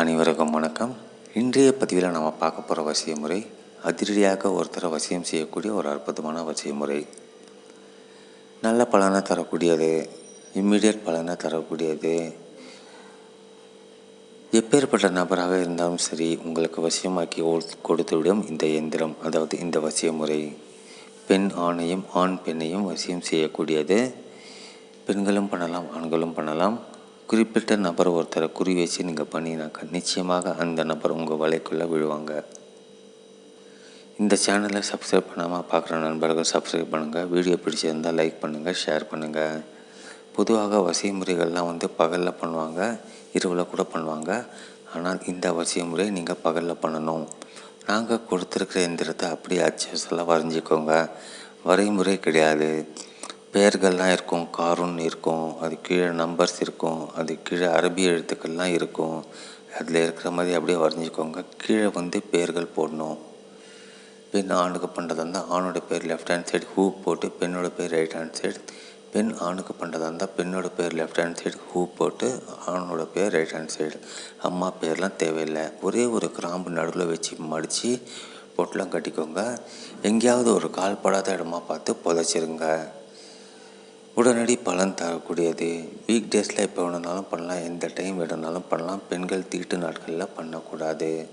அனைவருக்கும் வணக்கம். இன்றைய பதிவில் நம்ம பார்க்க போகிற வசிய முறை அதிரடியாக ஒருத்தரை வசியம் செய்யக்கூடிய ஒரு அற்புதமான வசிய முறை நல்ல பலனை தரக்கூடியது இம்மிடியட் பலனை தரக்கூடியது. எப்பேற்பட்ட நபராக இருந்தாலும் சரி உங்களுக்கு வசியமாக்கி கொடுத்துவிடும் இந்த இயந்திரம் அதாவது இந்த வசிய முறை பெண் ஆணையும் ஆண் பெண்ணையும் வசியம் செய்யக்கூடியது. பெண்களும் பண்ணலாம் ஆண்களும் பண்ணலாம். குறிப்பிட்ட நபர் ஒருத்தரை குறி வச்சு நீங்கள் பண்ணினாக்கா நிச்சயமாக அந்த நபர் உங்கள் வலைக்குள்ளே விழுவாங்க. இந்த சேனலை சப்ஸ்கிரைப் பண்ணாமல் பார்க்குற நண்பர்கள் சப்ஸ்கிரைப் பண்ணுங்கள் வீடியோ பிடிச்சிருந்தால் லைக் பண்ணுங்கள் ஷேர் பண்ணுங்கள் பொதுவாக வசிய முறைகள்லாம் வந்து பகலில் பண்ணுவாங்க இரவில் கூட பண்ணுவாங்க. ஆனால் இந்த வசிய நீங்கள் பகலில் பண்ணணும். நாங்கள் கொடுத்துருக்கிற எந்திரத்தை அப்படியே அச்சஸெல்லாம் வரைஞ்சிக்கோங்க. வரைமுறை கிடையாது. பெயர்கள்லாம் இருக்கும். காரூன் இருக்கும் அது கீழே நம்பர்ஸ் இருக்கும் அது கீழே அரபி எழுத்துக்கள்லாம் இருக்கும். அதில் இருக்கிற மாதிரி அப்படியே வரைஞ்சிக்கோங்க. கீழே வந்து பெயர்கள் போடணும். பெண் ஆணுக்கு பண்ணுறதா இருந்தால் ஆணோட பேர் லெஃப்ட் ஹேண்ட் சைடு ஹூ போட்டு பெண்ணோட பேர் ரைட் ஹேண்ட் சைடு பெண் ஆணுக்கு பண்ணுறதா இருந்தால் பெண்ணோட பேர் லெஃப்ட் ஹேண்ட் சைடு ஹூ போட்டு ஆணோட பேர் ரைட் ஹேண்ட் சைடு அம்மா பேர்லாம் தேவையில்லை. ஒரே ஒரு கிராம்பு நடுவில் வச்சு மடித்து பொட்டெலாம் கட்டிக்கோங்க. எங்கேயாவது ஒரு கால் படாத இடமா பார்த்து புதைச்சிருங்க. உடனடி பலன் தரக்கூடியது. வீக் டேஸில் எப்போ வேணுனாலும் பண்ணலாம். எந்த டைம் வேணுனாலும் பண்ணலாம். பெண்கள் தீட்டு நாட்களில் பண்ணக்கூடாது.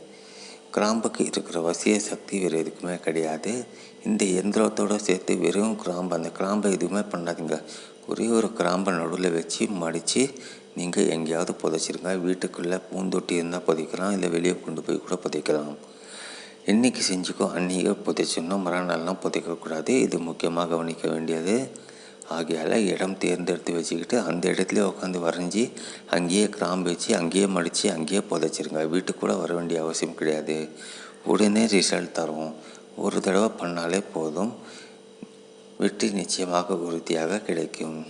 கிராம்புக்கு இருக்கிற வசிய சக்தி வேறு எதுக்குமே கிடையாது. இந்த எந்திரத்தோடு சேர்த்து வெறும் கிராம்பு அந்த கிராம்பை எதுவுமே பண்ணாதீங்க. ஒரே ஒரு கிராம்பை நடுவில் வச்சு மடித்து நீங்கள் எங்கேயாவது புதைச்சிருங்க. வீட்டுக்குள்ளே பூந்தொட்டி இருந்தால் புதைக்கலாம். இல்லை வெளியே கொண்டு போய் கூட புதைக்கலாம். என்றைக்கு செஞ்சுக்கோ அன்றைக்கி புதைச்சிடணும். மறுநாள்லாம் புதைக்கக்கூடாது. இது முக்கியமாக கவனிக்க வேண்டியது. ஆகையால் இடம் தேர்ந்தெடுத்து வச்சுக்கிட்டு அந்த இடத்துல உட்காந்து வரைஞ்சி அங்கேயே கிராம்பு வச்சு அங்கேயே மடித்து அங்கேயே புதைச்சிருங்க. வீட்டுக்கு கூட வர வேண்டிய அவசியம் கிடையாது. உடனே ரிசல்ட் தரும் ஒரு தடவை பண்ணாலே போதும். வெற்றி நிச்சயமாக உறுதியாக கிடைக்கும்.